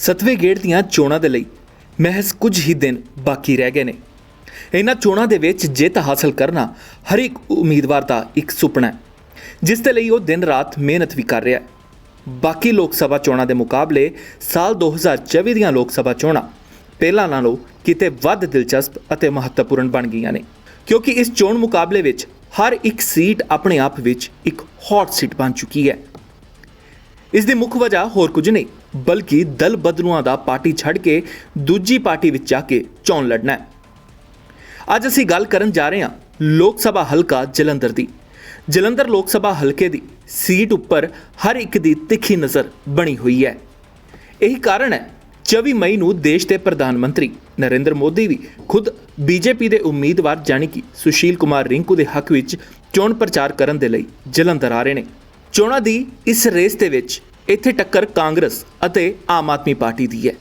ਸਤਵੇਂ ਗੇੜ ਦੀਆਂ ਚੋਣਾਂ ਦੇ ਲਈ ਮਹਿਜ਼ ਕੁਝ ਹੀ ਦਿਨ ਬਾਕੀ ਰਹਿ ਗਏ ਨੇ। ਇਹਨਾਂ ਚੋਣਾਂ ਦੇ ਵਿੱਚ ਜਿੱਤ ਹਾਸਲ ਕਰਨਾ ਹਰ ਇੱਕ ਉਮੀਦਵਾਰ ਦਾ ਇੱਕ ਸੁਪਨਾ ਹੈ, ਜਿਸ ਦੇ ਲਈ ਉਹ ਦਿਨ ਰਾਤ ਮਿਹਨਤ ਵੀ ਕਰ ਰਿਹਾ ਹੈ। ਬਾਕੀ ਲੋਕ ਸਭਾ ਚੋਣਾਂ ਦੇ ਮੁਕਾਬਲੇ ਸਾਲ 2024 ਦੀਆਂ ਲੋਕ ਸਭਾ ਚੋਣਾਂ ਪਹਿਲਾਂ ਨਾਲੋਂ ਕਿਤੇ ਵੱਧ ਦਿਲਚਸਪ ਅਤੇ ਮਹੱਤਵਪੂਰਨ ਬਣ ਗਈਆਂ ਨੇ, ਕਿਉਂਕਿ ਇਸ ਚੋਣ ਮੁਕਾਬਲੇ ਵਿੱਚ ਹਰ ਇੱਕ ਸੀਟ ਆਪਣੇ ਆਪ ਵਿੱਚ ਇੱਕ ਹੌਟ ਸੀਟ ਬਣ ਚੁੱਕੀ ਹੈ। ਇਸ ਦੀ ਮੁੱਖ ਵਜ੍ਹਾ ਹੋਰ ਕੁਝ ਨਹੀਂ ਬਲਕਿ ਦਲ ਬਦਲੂਆਂ ਦਾ ਪਾਰਟੀ ਛੱਡ ਕੇ ਦੂਜੀ ਪਾਰਟੀ ਵਿੱਚ ਜਾ ਕੇ ਚੋਣ ਲੜਨਾ ਹੈ। ਅੱਜ ਅਸੀਂ ਗੱਲ ਕਰਨ ਜਾ ਰਹੇ ਹਾਂ ਲੋਕ ਸਭਾ ਹਲਕਾ ਜਲੰਧਰ ਦੀ। ਜਲੰਧਰ ਲੋਕ ਸਭਾ ਹਲਕੇ ਦੀ ਸੀਟ ਉੱਪਰ ਹਰ ਇੱਕ ਦੀ ਤਿੱਖੀ ਨਜ਼ਰ ਬਣੀ ਹੋਈ ਹੈ। ਇਹੀ ਕਾਰਨ ਹੈ 24 ਮਈ ਨੂੰ ਦੇਸ਼ ਦੇ ਪ੍ਰਧਾਨ ਮੰਤਰੀ ਨਰਿੰਦਰ ਮੋਦੀ ਵੀ ਖੁਦ ਬੀਜੇਪੀ ਦੇ ਉਮੀਦਵਾਰ ਜਾਣੀ ਕਿ ਸੁਸ਼ੀਲ ਕੁਮਾਰ ਰਿੰਕੂ ਦੇ ਹੱਕ ਵਿੱਚ ਚੋਣ ਪ੍ਰਚਾਰ ਕਰਨ ਦੇ ਲਈ ਜਲੰਧਰ ਆ ਰਹੇ ਨੇ। ਚੋਣਾਂ ਦੀ ਇਸ ਰੇਸ ਦੇ ਵਿੱਚ ਇੱਥੇ ਟੱਕਰ ਕਾਂਗਰਸ ਅਤੇ ਆਮ ਆਦਮੀ ਪਾਰਟੀ ਦੀ ਹੈ।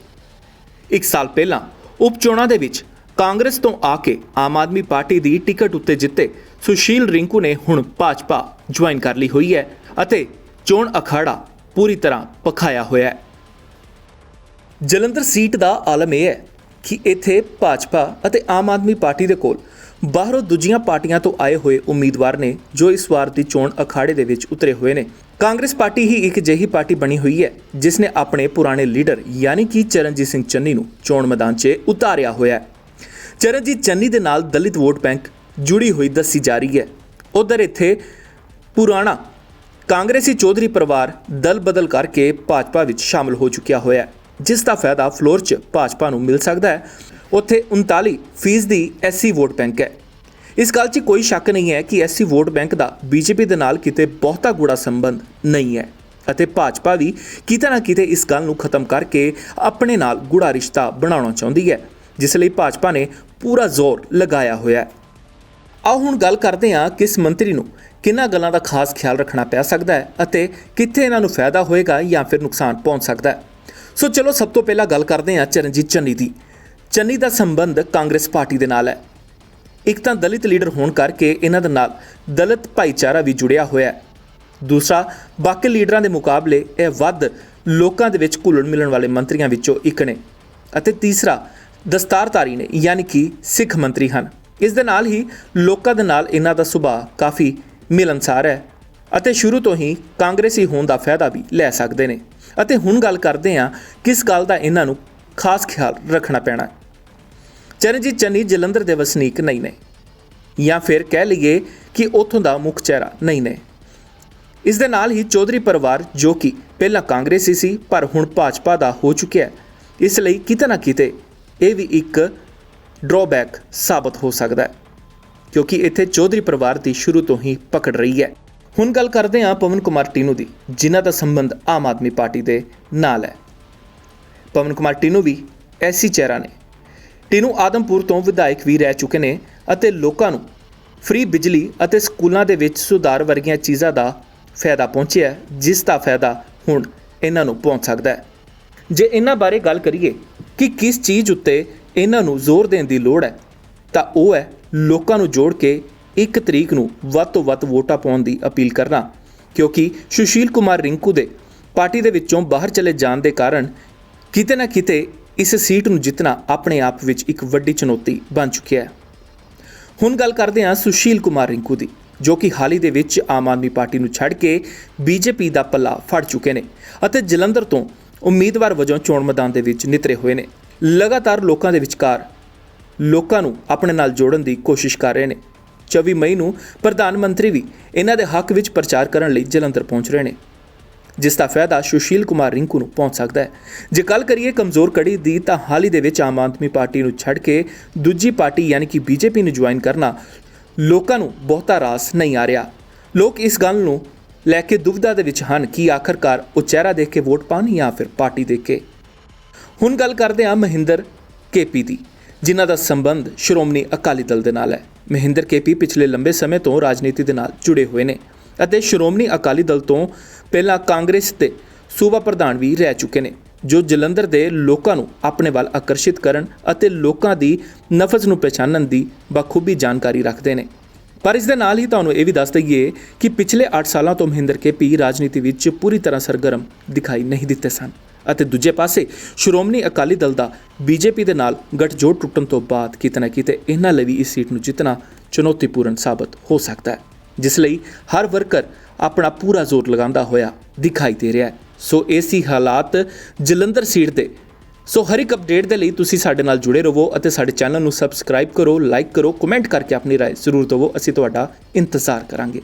ਇੱਕ ਸਾਲ ਪਹਿਲਾਂ ਉਪ ਚੋਣਾਂ ਦੇ ਵਿੱਚ ਕਾਂਗਰਸ ਤੋਂ ਆ ਕੇ ਆਮ ਆਦਮੀ ਪਾਰਟੀ ਦੀ ਟਿਕਟ ਉੱਤੇ ਜਿੱਤੇ ਸੁਸ਼ੀਲ ਰਿੰਕੂ ਨੇ ਹੁਣ ਭਾਜਪਾ ਜੁਆਇਨ ਕਰ ਲਈ ਹੋਈ ਹੈ ਅਤੇ ਚੋਣ ਅਖਾੜਾ ਪੂਰੀ ਤਰ੍ਹਾਂ ਪਖਾਇਆ ਹੋਇਆ ਹੈ। ਜਲੰਧਰ ਸੀਟ ਦਾ ਆਲਮ ਇਹ ਹੈ ਕਿ ਇੱਥੇ ਭਾਜਪਾ ਅਤੇ ਆਮ ਆਦਮੀ ਪਾਰਟੀ ਦੇ ਕੋਲ ਬਾਹਰੋਂ ਦੂਜੀਆਂ ਪਾਰਟੀਆਂ ਤੋਂ ਆਏ ਹੋਏ ਉਮੀਦਵਾਰ ਨੇ ਜੋ ਇਸ ਵਾਰ ਦੀ ਚੋਣ ਅਖਾੜੇ ਦੇ ਵਿੱਚ ਉਤਰੇ ਹੋਏ ਨੇ ਕਾਂਗਰਸ ਪਾਰਟੀ ਹੀ ਇੱਕ ਅਜਿਹੀ ਪਾਰਟੀ ਬਣੀ ਹੋਈ ਹੈ, ਜਿਸ ਨੇ ਆਪਣੇ ਪੁਰਾਣੇ ਲੀਡਰ ਯਾਨੀ ਕਿ ਚਰਨਜੀਤ ਸਿੰਘ ਚੰਨੀ ਨੂੰ ਚੋਣ ਮੈਦਾਨ 'ਚ ਉਤਾਰਿਆ ਹੋਇਆ ਹੈ। ਚਰਨਜੀਤ ਚੰਨੀ ਦੇ ਨਾਲ ਦਲਿਤ ਵੋਟ ਬੈਂਕ ਜੁੜੀ ਹੋਈ ਦੱਸੀ ਜਾ ਰਹੀ ਹੈ। ਉਧਰ ਇੱਥੇ ਪੁਰਾਣਾ ਕਾਂਗਰਸੀ ਚੌਧਰੀ ਪਰਿਵਾਰ ਦਲ ਬਦਲ ਕਰਕੇ ਭਾਜਪਾ ਵਿੱਚ ਸ਼ਾਮਲ ਹੋ ਚੁੱਕਿਆ ਹੋਇਆ ਹੈ, ਜਿਸ ਦਾ ਫਾਇਦਾ ਫਲੋਰ 'ਚ ਭਾਜਪਾ ਨੂੰ ਮਿਲ ਸਕਦਾ ਹੈ। ਉੱਥੇ 39 ਫੀਸ ਦੀ ਐਸਸੀ ਵੋਟ ਬੈਂਕ ਹੈ। ਇਸ ਗੱਲ 'ਚ ਕੋਈ ਸ਼ੱਕ ਨਹੀਂ ਹੈ ਕਿ ਐਸਸੀ ਵੋਟ ਬੈਂਕ ਦਾ ਬੀਜੇਪੀ ਦੇ ਨਾਲ ਕਿਤੇ ਬਹੁਤਾ ਗੂੜਾ ਸੰਬੰਧ ਨਹੀਂ ਹੈ ਅਤੇ ਭਾਜਪਾ ਵੀ ਕਿਤੇ ਨਾ ਕਿਤੇ ਇਸ ਗੱਲ ਨੂੰ ਖਤਮ ਕਰਕੇ ਆਪਣੇ ਨਾਲ ਗੂੜਾ ਰਿਸ਼ਤਾ ਬਣਾਉਣਾ ਚਾਹੁੰਦੀ ਹੈ, ਜਿਸ ਲਈ ਭਾਜਪਾ ਨੇ ਪੂਰਾ ਜ਼ੋਰ ਲਗਾਇਆ ਹੋਇਆ ਹੈ। ਆਓ ਹੁਣ ਗੱਲ ਕਰਦੇ ਹਾਂ ਕਿਸ ਮੰਤਰੀ ਨੂੰ ਕਿੰਨਾ ਗੱਲਾਂ ਦਾ ਖਾਸ ਖਿਆਲ ਰੱਖਣਾ ਪੈ ਸਕਦਾ ਹੈ ਅਤੇ ਕਿੱਥੇ ਇਹਨਾਂ ਨੂੰ ਫਾਇਦਾ ਹੋਏਗਾ ਜਾਂ ਫਿਰ ਨੁਕਸਾਨ ਪਹੁੰਚ ਸਕਦਾ ਹੈ। ਸੋ ਚਲੋ ਸਭ ਤੋਂ ਪਹਿਲਾਂ ਗੱਲ ਕਰਦੇ ਹਾਂ ਚਰਨਜੀਤ ਚੰਨੀ ਦੀ। ਚੰਨੀ ਦਾ ਸੰਬੰਧ ਕਾਂਗਰਸ ਪਾਰਟੀ ਦੇ ਨਾਲ ਹੈ। ਇੱਕ ਤਾਂ ਦਲਿਤ ਲੀਡਰ ਹੋਣ ਕਰਕੇ ਇਹਨਾਂ ਦੇ ਨਾਲ ਦਲਿਤ ਭਾਈਚਾਰਾ ਵੀ ਜੁੜਿਆ ਹੋਇਆ ਹੈ। ਦੂਸਰਾ, ਬਾਕੀ ਲੀਡਰਾਂ ਦੇ ਮੁਕਾਬਲੇ ਇਹ ਵੱਧ ਲੋਕਾਂ ਦੇ ਵਿੱਚ ਘੁਲਣ ਮਿਲਣ ਵਾਲੇ ਮੰਤਰੀਆਂ ਵਿੱਚੋਂ ਇੱਕ ਨੇ ਅਤੇ ਤੀਸਰਾ, ਦਸਤਾਰਧਾਰੀ ਨੇ, ਯਾਨੀ ਕਿ ਸਿੱਖ ਮੰਤਰੀ ਹਨ। ਇਸ ਦੇ ਨਾਲ ਹੀ ਲੋਕਾਂ ਦੇ ਨਾਲ ਇਹਨਾਂ ਦਾ ਸੁਭਾਅ ਕਾਫੀ ਮਿਲਨਸਾਰ ਹੈ ਅਤੇ ਸ਼ੁਰੂ ਤੋਂ ਹੀ ਕਾਂਗਰਸੀ ਹੋਣ ਦਾ ਫਾਇਦਾ ਵੀ ਲੈ ਸਕਦੇ ਨੇ। ਅਤੇ ਹੁਣ ਗੱਲ ਕਰਦੇ ਹਾਂ ਕਿਸ ਗੱਲ ਦਾ ਇਹਨਾਂ ਨੂੰ ਖਾਸ ਖਿਆਲ ਰੱਖਣਾ ਪੈਣਾ ਚਰਨਜੀਤ ਚੰਨੀ ਜਲੰਧਰ ਦੇ ਵਸਨੀਕ ਨਹੀਂ ਨੇ। ਜਾਂ ਫਿਰ ਕਹਿ ਲਈਏ ਕਿ ਉੱਥੋਂ ਦਾ ਮੁੱਖ ਚਿਹਰਾ ਨਹੀਂ ਨੇ। ਇਸ ਦੇ ਨਾਲ ਹੀ ਚੌਧਰੀ ਪਰਿਵਾਰ ਜੋ ਕਿ ਪਹਿਲਾਂ ਕਾਂਗਰਸੀ ਸੀ, ਪਰ ਹੁਣ ਭਾਜਪਾ ਦਾ ਹੋ ਚੁੱਕਿਆ ਹੈ। ਇਸ ਲਈ ਕਿਤੇ ਨਾ ਕਿਤੇ ਇਹ ਵੀ ਇੱਕ ਡਰਾਬੈਕ ਸਾਬਤ ਹੋ ਸਕਦਾ ਹੈ, ਕਿਉਂਕਿ ਇੱਥੇ ਚੌਧਰੀ ਪਰਿਵਾਰ ਦੀ ਸ਼ੁਰੂ ਤੋਂ ਹੀ ਪਕੜ ਰਹੀ ਹੈ। ਹੁਣ ਗੱਲ ਕਰਦੇ ਹਾਂ ਪਵਨ ਕੁਮਾਰ ਟੀਨੂ ਦੀ, ਜਿਨ੍ਹਾਂ ਦਾ ਸੰਬੰਧ ਆਮ ਆਦਮੀ ਪਾਰਟੀ ਦੇ ਨਾਲ ਹੈ। ਪਵਨ ਕੁਮਾਰ ਟੀਨੂ ਵੀ ਐਸੀ ਚਿਹਰਾ ਨੇ। ਟੀਨੂ ਆਦਮਪੁਰ ਤੋਂ ਵਿਧਾਇਕ ਵੀ ਰਹਿ ਚੁੱਕੇ ਨੇ ਅਤੇ ਲੋਕਾਂ ਨੂੰ ਫ੍ਰੀ ਬਿਜਲੀ ਅਤੇ ਸਕੂਲਾਂ ਦੇ ਵਿੱਚ ਸੁਧਾਰ ਵਰਗੀਆਂ ਚੀਜ਼ਾਂ ਦਾ ਫਾਇਦਾ ਪਹੁੰਚਿਆ ਜਿਸ ਦਾ ਫਾਇਦਾ ਹੁਣ ਇਹਨਾਂ ਨੂੰ ਪਹੁੰਚ ਸਕਦਾ ਹੈ। ਜੇ ਇਹਨਾਂ ਬਾਰੇ ਗੱਲ ਕਰੀਏ ਕਿ ਕਿਸ ਚੀਜ਼ ਉੱਤੇ ਇਹਨਾਂ ਨੂੰ ਜ਼ੋਰ ਦੇਣ ਦੀ ਲੋੜ ਹੈ, ਤਾਂ ਉਹ ਹੈ ਲੋਕਾਂ ਨੂੰ ਜੋੜ ਕੇ ਇੱਕ ਤਰੀਕ ਨੂੰ ਵੱਧ ਤੋਂ ਵੱਧ ਵੋਟਾਂ ਪਾਉਣ ਦੀ ਅਪੀਲ ਕਰਨਾ, ਕਿਉਂਕਿ ਸੁਸ਼ੀਲ ਕੁਮਾਰ ਰਿੰਕੂ ਦੇ ਪਾਰਟੀ ਦੇ ਵਿੱਚੋਂ ਬਾਹਰ ਚਲੇ ਜਾਣ ਦੇ ਕਾਰਨ ਕਿਤੇ ਨਾ ਕਿਤੇ ਇਸ ਸੀਟ ਨੂੰ ਜਿੱਤਣਾ ਆਪਣੇ ਆਪ ਵਿੱਚ ਇੱਕ ਵੱਡੀ ਚੁਣੌਤੀ ਬਣ ਚੁੱਕਿਆ ਹੈ। ਹੁਣ ਗੱਲ ਕਰਦੇ ਹਾਂ ਸੁਸ਼ੀਲ ਕੁਮਾਰ ਰਿੰਕੂ ਦੀ, ਜੋ ਕਿ ਹਾਲ ਹੀ ਦੇ ਵਿੱਚ ਆਮ ਆਦਮੀ ਪਾਰਟੀ ਨੂੰ ਛੱਡ ਕੇ ਬੀਜੇਪੀ ਦਾ ਪੱਲਾ ਫੜ ਚੁੱਕੇ ਨੇ ਅਤੇ ਜਲੰਧਰ ਤੋਂ ਉਮੀਦਵਾਰ ਵਜੋਂ ਚੋਣ ਮੈਦਾਨ ਦੇ ਵਿੱਚ ਨਿਤਰੇ ਹੋਏ ਨੇ। ਲਗਾਤਾਰ ਲੋਕਾਂ ਦੇ ਵਿਚਕਾਰ ਲੋਕਾਂ ਨੂੰ ਆਪਣੇ ਨਾਲ ਜੋੜਨ ਦੀ ਕੋਸ਼ਿਸ਼ ਕਰ ਰਹੇ ਨੇ। 24 ਮਈ ਨੂੰ ਪ੍ਰਧਾਨ ਮੰਤਰੀ ਵੀ ਇਹਨਾਂ ਦੇ ਹੱਕ ਵਿੱਚ ਪ੍ਰਚਾਰ ਕਰਨ ਲਈ ਜਲੰਧਰ ਪਹੁੰਚ ਰਹੇ ਨੇ। ਜਿਸ ਦਾ ਫਾਇਦਾ ਸੁਸ਼ੀਲ ਕੁਮਾਰ ਰਿੰਕੂ ਨੂੰ ਪਹੁੰਚ ਸਕਦਾ ਹੈ। ਜੇ ਗੱਲ ਕਰੀਏ ਕਮਜ਼ੋਰ ਕੜੀ ਦੀ, ਤਾਂ ਹਾਲ ਹੀ ਦੇ ਵਿੱਚ ਆਮ ਆਦਮੀ ਪਾਰਟੀ ਨੂੰ ਛੱਡ ਕੇ ਦੂਜੀ ਪਾਰਟੀ ਯਾਨੀ ਕਿ ਬੀਜੇਪੀ ਨੂੰ ਜੁਆਇਨ ਕਰਨਾ ਲੋਕਾਂ ਨੂੰ ਬਹੁਤਾ ਰਾਸ ਨਹੀਂ ਆ ਰਿਹਾ। ਲੋਕ ਇਸ ਗੱਲ ਨੂੰ ਲੈ ਕੇ ਦੁਵਿਧਾ ਦੇ ਵਿੱਚ ਹਨ ਕਿ ਆਖਰਕਾਰ ਉਹ ਚਿਹਰਾ ਦੇਖ ਕੇ ਵੋਟ ਪਾਉਣ ਜਾਂ ਫਿਰ ਪਾਰਟੀ ਦੇਖ ਕੇ। ਹੁਣ ਗੱਲ ਕਰਦੇ ਹਾਂ ਮਹਿੰਦਰ ਕੇਪੀ ਦੀ, ਜਿਨ੍ਹਾਂ ਦਾ ਸੰਬੰਧ ਸ਼੍ਰੋਮਣੀ ਅਕਾਲੀ ਦਲ ਦੇ ਨਾਲ ਹੈ। ਮਹਿੰਦਰ ਕੇਪੀ ਪਿਛਲੇ ਲੰਬੇ ਸਮੇਂ ਤੋਂ ਰਾਜਨੀਤੀ ਦੇ ਨਾਲ ਜੁੜੇ ਹੋਏ ਨੇ। ਅਤੇ ਸ਼੍ਰੋਮਣੀ ਅਕਾਲੀ ਦਲ ਤੋਂ ਪਹਿਲਾਂ ਕਾਂਗਰਸ ਦੇ ਸੂਬਾ ਪ੍ਰਧਾਨ ਵੀ ਰਹਿ ਚੁੱਕੇ ਨੇ, ਜੋ ਜਲੰਧਰ ਦੇ ਲੋਕਾਂ ਨੂੰ ਆਪਣੇ ਵੱਲ ਆਕਰਸ਼ਿਤ ਕਰਨ ਅਤੇ ਲੋਕਾਂ ਦੀ ਨਫ਼ਰਤ ਨੂੰ ਪਛਾਣਨ ਦੀ ਬਖੂਬੀ ਜਾਣਕਾਰੀ ਰੱਖਦੇ ਨੇ। ਪਰ ਇਸ ਦੇ ਨਾਲ ਹੀ ਤੁਹਾਨੂੰ ਇਹ ਵੀ ਦੱਸ ਦਈਏ ਕਿ ਪਿਛਲੇ 8 ਸਾਲਾਂ ਤੋਂ ਮਹਿੰਦਰ ਕੇ ਪੀ ਰਾਜਨੀਤੀ ਵਿੱਚ ਪੂਰੀ ਤਰ੍ਹਾਂ ਸਰਗਰਮ ਦਿਖਾਈ ਨਹੀਂ ਦਿੱਤੇ ਸਨ ਅਤੇ ਦੂਜੇ ਪਾਸੇ ਸ਼੍ਰੋਮਣੀ ਅਕਾਲੀ ਦਲ ਦਾ ਬੀਜੇਪੀ ਦੇ ਨਾਲ ਗੱਠਜੋੜ ਟੁੱਟਣ ਤੋਂ ਬਾਅਦ ਕਿਤੇ ਨਾ ਕਿਤੇ ਇਹਨਾਂ ਲਈ ਵੀ ਇਸ ਸੀਟ ਨੂੰ ਜਿੱਤਣਾ ਚੁਣੌਤੀਪੂਰਨ ਸਾਬਤ ਹੋ ਸਕਦਾ ਹੈ। ਜਿਸ ਲਈ ਹਰ ਵਰਕਰ ਆਪਣਾ ਪੂਰਾ ਜ਼ੋਰ ਲਗਾਉਂਦਾ ਹੋਇਆ ਦਿਖਾਈ ਦੇ ਰਿਹਾ ਹੈ ਸੋ ਇਹ ਸੀ ਹਾਲਾਤ ਜਲੰਧਰ ਸੀਟ ਦੇ ਸੋ ਹਰ ਇੱਕ ਅਪਡੇਟ ਦੇ ਲਈ ਤੁਸੀਂ ਸਾਡੇ ਨਾਲ ਜੁੜੇ ਰਹੋ ਅਤੇ ਸਾਡੇ ਚੈਨਲ ਨੂੰ ਸਬਸਕ੍ਰਾਈਬ ਕਰੋ ਲਾਈਕ ਕਰੋ ਕਮੈਂਟ ਕਰਕੇ ਆਪਣੀ رائے ਜ਼ਰੂਰ ਦਿਵੋ ਅਸੀਂ ਤੁਹਾਡਾ ਇੰਤਜ਼ਾਰ ਕਰਾਂਗੇ